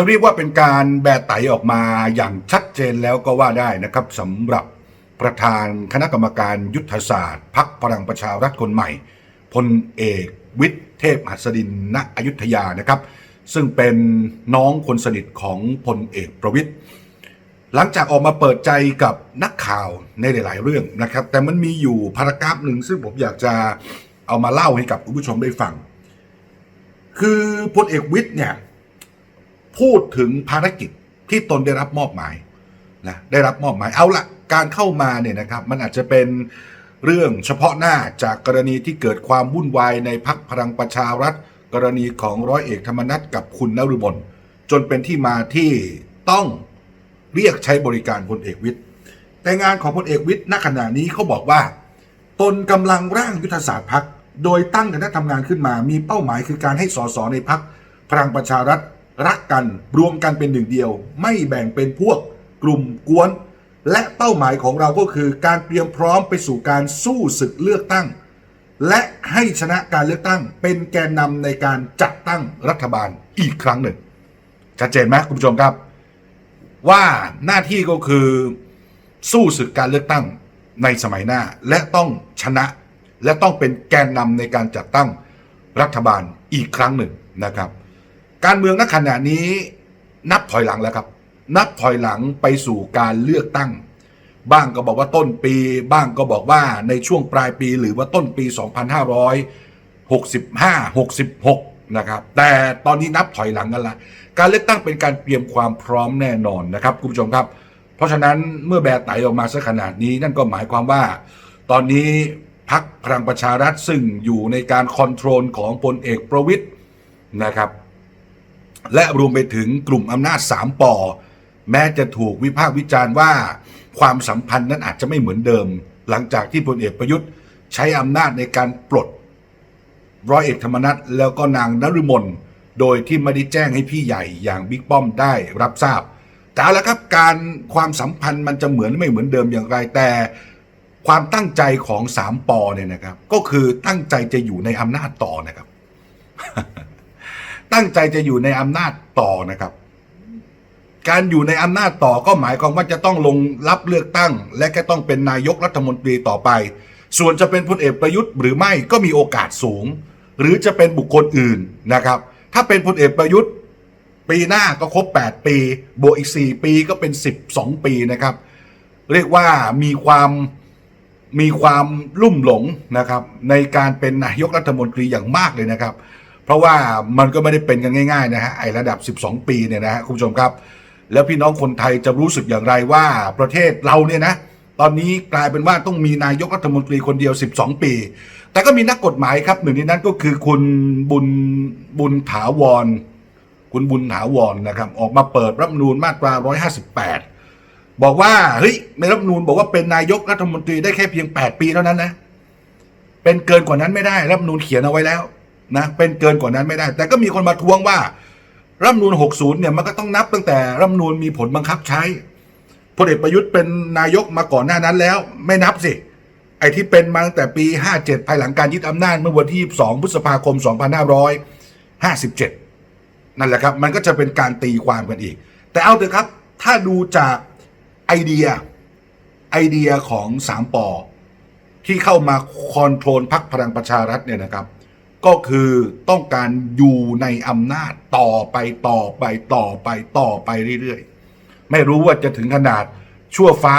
จะเรียกว่าเป็นการแบไตออกมาอย่างชัดเจนแล้วก็ว่าได้นะครับสำหรับประธานคณะกรรมการยุทธศาสตร์พักพลังประชารัฐคนใหม่พลเอกวิทย์เทพหัสดินณอยุธยานะครับ ซึ่งเป็นน้องคนสนิทของพลเอกประวิทย์หลังจากออกมาเปิดใจกับนักข่าวในหลาย ๆ เรื่องนะครับ แต่มันมีอยู่พารากราฟหนึ่งซึ่งผมอยากจะเอามาเล่าให้กับคุณผู้ชมได้ฟัง คือพลเอกวิทย์เนี่ย พูดถึงภารกิจที่ตนได้รับมอบหมายนะได้รับมอบหมายเอาละการเข้ามาเนี่ยนะครับมันอาจจะเป็นเรื่องเฉพาะหน้าจากกรณีที่เกิดความวุ่นวายในพักพลังประชารัฐ กรณีของร้อยเอกธรรมนัฐกับคุณนฤมลจนเป็นที่มาที่ต้องเรียกใช้บริการพลเอกวิทย์ แต่งานของพลเอกวิทย์ณขณะนี้เขาบอกว่า ตนกำลังร่างยุทธศาสตร์พักโดยตั้งคณะทำงานขึ้นมา มีเป้าหมายคือการให้สสในพักพลังประชารัฐ รักกันรวมกันเป็นหนึ่งเดียว ไม่แบ่งเป็นพวกกลุ่มกวน และเป้าหมายของเราก็คือการเตรียมพร้อมไปสู่การสู้ศึกเลือกตั้ง และให้ชนะการเลือกตั้ง เป็นแกนนำในการจัดตั้งรัฐบาลอีกครั้งหนึ่งชัดเจนไหมคุณผู้ชมครับ ว่าหน้าที่ก็คือสู้ศึกการเลือกตั้งในสมัยหน้าและต้องชนะและต้องเป็นแกนนำในการจัดตั้งรัฐบาลอีกครั้งหนึ่งนะครับ การเมืองณขณะนี้นับถอยหลังแล้วครับ นับถอยหลังไปสู่การเลือกตั้ง บ้างก็บอกว่าต้นปี บ้างก็บอกว่าในช่วงปลายปีหรือว่าต้นปี 2565 66 นะครับ แต่ตอนนี้นับถอยหลังกันละ การเลือกตั้งเป็นการเตรียมความพร้อมแน่นอนนะครับคุณผู้ชมครับ เพราะฉะนั้นเมื่อแบร์ไตออกมาสักขนาดนี้นั่นก็หมายความว่า ตอนนี้พักพลังประชารัฐซึ่งอยู่ในการคอนโทรลของพลเอกประวิทย์นะครับ และรวมไปถึงกลุ่มอำนาจสามปอแม้จะถูกวิพากษ์วิจารณ์ว่า ความสัมพันธ์นั้นอาจจะไม่เหมือนเดิม หลังจากที่พลเอกประยุทธ์ ใช้อำนาจในการปลด ร้อยเอกธรรมนัฐแล้วก็นางนฤมลโดยที่ไม่ได้แจ้งให้พี่ใหญ่อย่างบิ๊กป้อมได้รับทราบ แต่เอาละครับการความสัมพันธ์มันจะเหมือนไม่เหมือนเดิมอย่างไรแต่ความตั้งใจของสามปอเนี่ยนะครับ ก็คือตั้งใจจะอยู่ในอำนาจต่อนะครับ ตั้งใจจะอยู่ในอำนาจต่อนะครับ การอยู่ในอำนาจต่อก็หมายความว่าจะต้องลงรับเลือกตั้ง และก็ต้องเป็นนายกรัฐมนตรีต่อไป ส่วนจะเป็นพลเอกประยุทธ์หรือไม่ก็มีโอกาสสูง หรือจะเป็นบุคคลอื่นนะครับ ถ้าเป็นพลเอกประยุทธ์ปีหน้าก็ครบ 8 ปี บวกอีก 4 ปีก็เป็น 12 ปีนะครับ เรียกว่ามีความมีความลุ่มหลงนะครับ ในการเป็นนายกรัฐมนตรีอย่างมากเลยนะครับ เพราะว่ามันก็ไม่ได้เป็นกันง่ายๆนะฮะไอระดับ 12 ปีเนี่ยนะฮะคุณผู้ชมครับ แล้วพี่น้องคนไทยจะรู้สึกอย่างไรว่าประเทศเราเนี่ยนะตอนนี้กลายเป็นว่าต้องมีนายกรัฐมนตรีคนเดียว 12 ปี แต่ก็มีนักกฎหมายครับหนึ่งในนั้นก็คือคุณบุญบุญถาวร คุณบุญถาวรนะครับ ออกมาเปิดรัฐมนูญมาตรา 158 บอกว่าเฮ้ยในรัฐมนูญบอกว่าเป็นนายกรัฐมนตรีได้แค่เพียง 8 ปีเท่านั้นนะ เป็นเกินกว่านั้นไม่ได้ รัฐมนูญเขียนเอาไว้แล้ว นะเป็นเกินกว่านั้นไม่ได้ แต่ก็มีคนมาทวงว่ารัฐมนูญ60 เนี่ยมันก็ต้องนับตั้งแต่รัฐมนูญมีผลบังคับใช้พลเอกประยุทธ์เป็นนายกมาก่อนหน้านั้นแล้ว ไม่นับสิ ไอ้ที่เป็นมาตั้งแต่ปี 57 ภายหลังการยึดอำนาจเมื่อวันที่ 2 พฤษภาคม 2557 นั่นแหละครับ มันก็จะเป็นการตีความกันอีก แต่เอาเถอะครับ ถ้าดูจากไอเดียไอเดียของสามปอที่เข้ามาคอนโทรลพักพลังประชารัฐเนี่ยนะครับ ก็คือต้องการอยู่ในอำนาจต่อไปต่อไปต่อไปต่อไปเรื่อยๆ ไม่รู้ว่าจะถึงขนาดชั่วฟ้า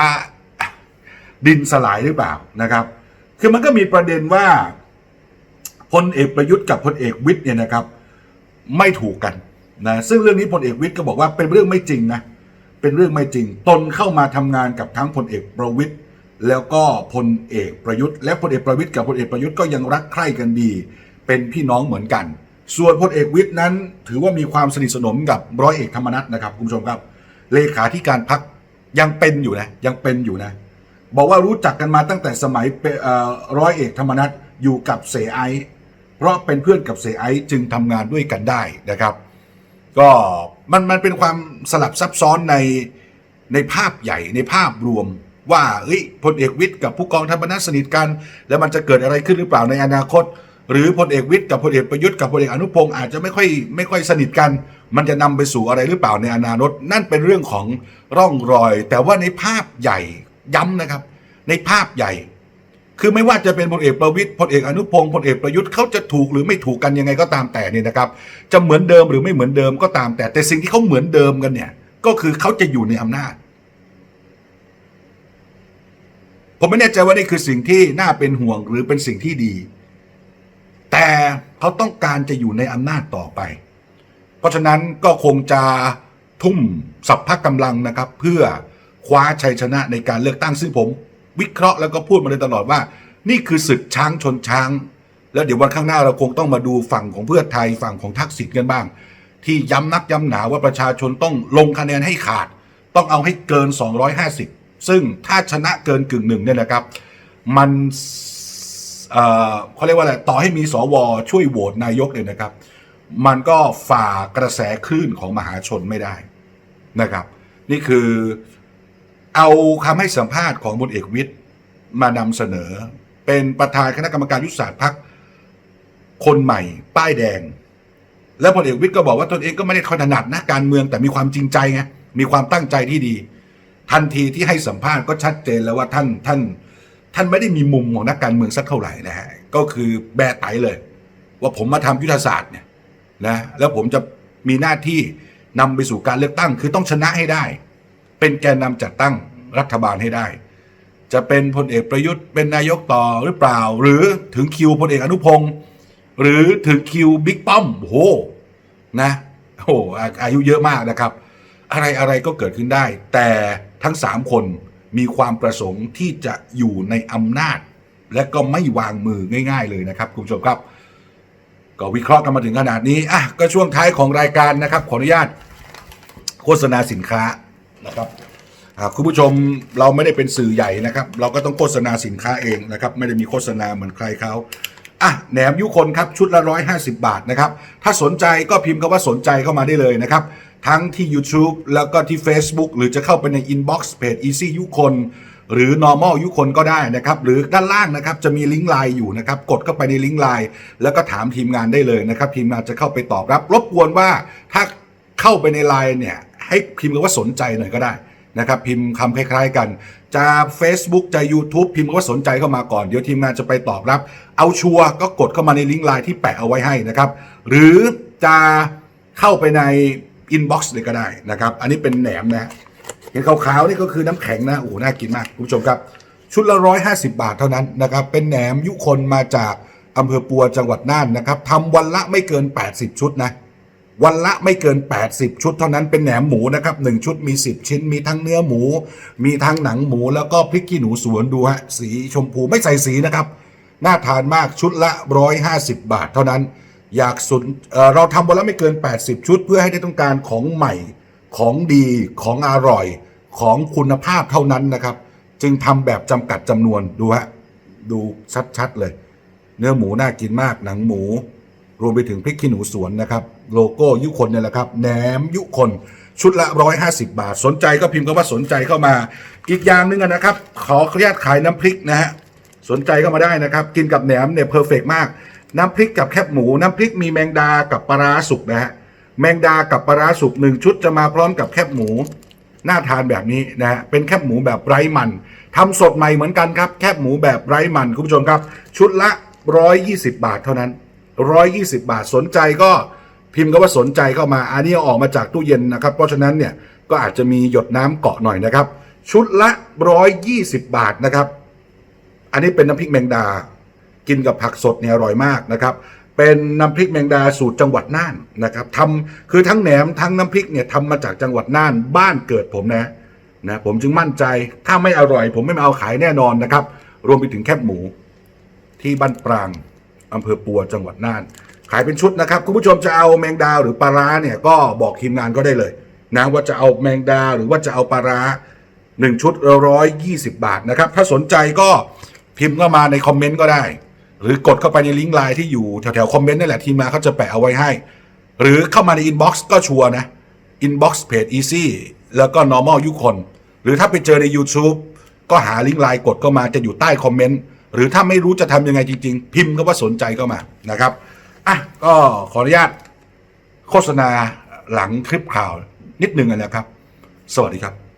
ดินสลายหรือเปล่านะครับ คือมันก็มีประเด็นว่าพลเอกประยุทธ์กับพลเอกวิทย์เนี่ยนะครับ ไม่ถูกกันนะซึ่งเรื่องนี้พลเอกวิทย์ก็บอกว่าเป็นเรื่องไม่จริงนะเป็นเรื่องไม่จริง ตนเข้ามาทำงานกับทั้งพลเอกประวิทย์แล้วก็พลเอกประยุทธ์ และพลเอกประวิทย์กับพลเอกประยุทธ์ก็ยังรักใคร่กันดี เป็นพี่น้องเหมือนกัน ส่วนพลเอกวิทย์นั้น ถือว่ามีความสนิทสนมกับร้อยเอกธรรมนัฐนะครับคุณผู้ชมครับ เลขาธิการพักยังเป็นอยู่นะยังเป็นอยู่นะ บอกว่ารู้จักกันมาตั้งแต่สมัยร้อยเอกธรรมนัฐอยู่กับเสไอเพราะเป็นเพื่อนกับเสไอจึงทำงานด้วยกันได้นะครับ ก็มันมันเป็นความสลับซับซ้อนในในภาพใหญ่ในภาพรวมว่าเฮ้ยพลเอกวิทย์กับผู้กองทัพนัฐสนิทกัน แล้วมันจะเกิดอะไรขึ้นหรือเปล่าในอนาคต หรือพลเอกวิทย์กับพลเอกประยุทธ์กับพลเอกอนุพงศ์อาจจะไม่ค่อยไม่ค่อยสนิทกัน มันจะนำไปสู่อะไรหรือเปล่าในอนาคตนั่นเป็นเรื่องของร่องรอย แต่ว่าในภาพใหญ่ย้ำนะครับ ในภาพใหญ่ คือไม่ว่าจะเป็นพลเอกประวิตยพลเอกอนุพงศ์พลเอกประยุทธ์เขาจะถูกหรือไม่ถูกกันยังไงก็ตามแต่เนี่ยนะครับ จะเหมือนเดิมหรือไม่เหมือนเดิมก็ตามแต่ แต่สิ่งที่เขาเหมือนเดิมกันเนี่ย ก็คือเขาจะอยู่ในอำนาจผมไม่แน่ใจว่านี่คือสิ่งที่น่าเป็นห่วงหรือเป็นสิ่งที่ดี แต่เขาต้องการจะอยู่ในอำนาจต่อไป เพราะฉะนั้นก็คงจะทุ่มสัพพะกำลังนะครับ เพื่อคว้าชัยชนะในการเลือกตั้งซึ่งผม วิเคราะห์แล้วก็พูดมาเลยตลอดว่า นี่คือศึกช้างชนช้าง แล้วเดี๋ยววันข้างหน้าเราคงต้องมาดูฝั่งของเพื่อไทยฝั่งของทักษิณกันบ้าง ที่ย้ำนักย้ำหนาว่าประชาชนต้องลงคะแนนให้ขาด ต้องเอาให้เกิน 250 ซึ่งถ้าชนะเกินกึ่งหนึ่งเนี่ยนะครับ มัน เขาเรียกว่าอะไรต่อให้มีสวช่วยโหวตนายกเนี่ยนะครับ มันก็ฝ่ากระแสคลื่นของมหาชนไม่ได้นะครับ นี่คือเอาคำให้สัมภาษณ์ของบนเอกวิทย์มานำเสนอ เป็นประธานคณะกรรมการยุทธศาสตร์พักคนใหม่ ป้ายแดง แล้วพลเอกวิทย์ก็บอกว่าตนเองก็ไม่ได้ค่อยถนัดนะการเมืองแต่มีความจริงใจไงมีความตั้งใจที่ดี ทันทีที่ให้สัมภาษณ์ก็ชัดเจนแล้วว่าท่านท่าน ท่านไม่ได้มีมุมของนักการเมืองสักเท่าไหร่นะฮะก็คือแบไตเลย ว่าผมมาทำยุทธศาสตร์เนี่ยนะแล้วผมจะมีหน้าที่นำไปสู่การเลือกตั้ง คือต้องชนะให้ได้ เป็นแกนนำจัดตั้งรัฐบาลให้ได้ จะเป็นพลเอกประยุทธ์เป็นนายกต่อหรือเปล่า หรือถึงคิวพลเอกอนุพงศ์หรือถึงคิวบิ๊กป้อมโหนะโอ้โหอาอายุเยอะมากนะครับ อะไรอะไรก็เกิดขึ้นได้ แต่ทั้งสามคน มีความประสงค์ที่จะอยู่ในอำนาจ และก็ไม่วางมือง่าย ๆ เลยนะครับคุณผู้ชมครับ ก็วิเคราะห์กันมาถึงขนาดนี้อะก็ช่วงท้ายของรายการนะครับ ขออนุญาตโฆษณาสินค้านะครับคุณผู้ชมเราไม่ได้เป็นสื่อใหญ่นะครับ เราก็ต้องโฆษณาสินค้าเองนะครับ ไม่ได้มีโฆษณาเหมือนใครเขาอะแหนมยุคนครับชุดละ 150 บาทนะครับ ถ้าสนใจก็พิมพ์คำว่าสนใจเข้ามาได้เลยนะครับ ทั้งที่ YouTube แล้วก็ที่ Facebook หรือจะเข้าไปใน Inbox เพจ Easy ยุคน หรือ normal ยุคนก็ได้นะครับ หรือด้านล่างนะครับจะมีลิงก์ไลน์อยู่นะครับ กดเข้าไปในลิงก์ไลน์แล้วก็ถามทีมงานได้เลยนะครับ ทีมงานจะเข้าไปตอบรับ รบกวนว่าถ้าเข้าไปในไลน์เนี่ย ให้พิมพ์คำว่าสนใจหน่อยก็ได้นะครับ พิมพ์คำคล้าย ๆ กัน จะ Facebook จะ YouTube พิมพ์คำว่าสนใจเข้ามาก่อน เดี๋ยวทีมงานจะไปตอบรับ เอาชัวร์ก็กดเข้ามาในลิงก์ไลน์ที่แปะเอาไว้ให้นะครับ หรือจะเข้าไปใน inbox เลยก็ได้นะครับ อันนี้เป็นแหนมนะ เห็นขาวๆนี่ก็คือน้ำแข็งนะโอ้โหน่ากินมากคุณผู้ชมครับ ชุดละร้อยห้าสิบาทเท่านั้นนะครับ เป็นแหนมยุคนมาจากอำเภอปัวจังหวัดน่านนะครับทำวันละไม่เกิน 80 ชุดนะวันละไม่เกิน 80 ชุดเท่านั้นเป็นแหนมหมูนะครับหนึ่งชุดมี 10 ชิ้น มีทั้งเนื้อหมู มีทั้งหนังหมู แล้วก็พริกขี้หนูสวนดูฮะสีชมพูไม่ใส่สีนะครับ น่าทานมากชุดละ 150 บาทเท่านั้น อยากสุดเเราทำวันละไม่เกิน 80 ชุด เพื่อให้ได้ต้องการของใหม่ของดีของอร่อยของคุณภาพเท่านั้นนะครับ จึงทำแบบจำกัดจำนวนดูฮะดูชัดๆเลย เนื้อหมูน่ากินมากหนังหมู รวมไปถึงพริกขี้หนูสวนนะครับ โลโก้ยุคนเนี่ยแหละครับแหนมยุคนชุดละ 150 บาท สนใจก็พิมพ์คำว่าสนใจเข้ามา อีกอย่างหนึงนะครับ ขออนุญาตขายน้ำพริกนะฮะสนใจเข้ามาได้นะครับ กินกับแหนมเนี่ยเพอร์เฟกมาก น้ำพริกกับแคบหมู น้ำพริกมีแมงดากับปลาสุกนะฮะแมงดากับปลาสุกหนึ่งชุดจะมาพร้อมกับแคบหมูน่าทานแบบนี้นะฮะเป็นแคบหมูแบบไร้มันทำสดใหม่เหมือนกันครับแคบหมูแบบไร้มันคุณผู้ชมครับ ชุดละ 120 บาทเท่านั้น 120 บาทสนใจก็พิมพ์ก็ว่าสนใจเข้ามาอันนี้ออกมาจากตู้เย็นนะครับ เพราะฉะนั้นเนี่ยก็อาจจะมีหยดน้ำเกาะหน่อยนะครับ ชุดละ 120 บาทนะครับ อันนี้เป็นน้ำพริกแมงดา กินกับผักสดเนี่ยอร่อยมากนะครับ เป็นน้ำพริกแมงดาสูตรจังหวัดน่านนะครับทำคือทั้งแหนมทั้งน้ำพริกเนี่ยทำมาจากจังหวัดน่านบ้านเกิดผมนะนะผมจึงมั่นใจถ้าไม่อร่อย ผมไม่มาเอาขายแน่นอนนะครับ รวมไปถึงแคบหมู ที่บ้านปรางอำเภอปัวจังหวัดน่าน ขายเป็นชุดนะครับคุณผู้ชมจะเอาแมงดาหรือปลาร้าเนี่ยก็บอกทีมงานก็ได้เลยนะว่าจะเอาแมงดาหรือว่าจะเอาปลาร้าหนึ่งชุดร้อยยี่สิบาทนะครับ ถ้าสนใจก็พิมพ์เข้ามาในคอมเมนต์ก็ได้ หรือกดเข้าไปในลิงก์ไลน์ที่อยู่แถวๆคอมเมนต์นั่นแหละทีมงานเขาจะแปะเอาไว้ให้ หรือเข้ามาในอินบ็อกซ์ก็ชัวร์นะอินบ็อกซ์เพจ Easy แล้วก็ normal ยุคคน หรือถ้าไปเจอใน YouTube ก็หาลิงก์ไลน์กดเข้ามาจะอยู่ใต้คอมเมนต์หรือถ้าไม่รู้จะทำยังไงจริง ๆ พิมพ์ก็ว่าสนใจเข้ามานะครับอะก็ขออนุญาตโฆษณาหลังคลิปข่าวนิดนึงนะครับ สวัสดีครับ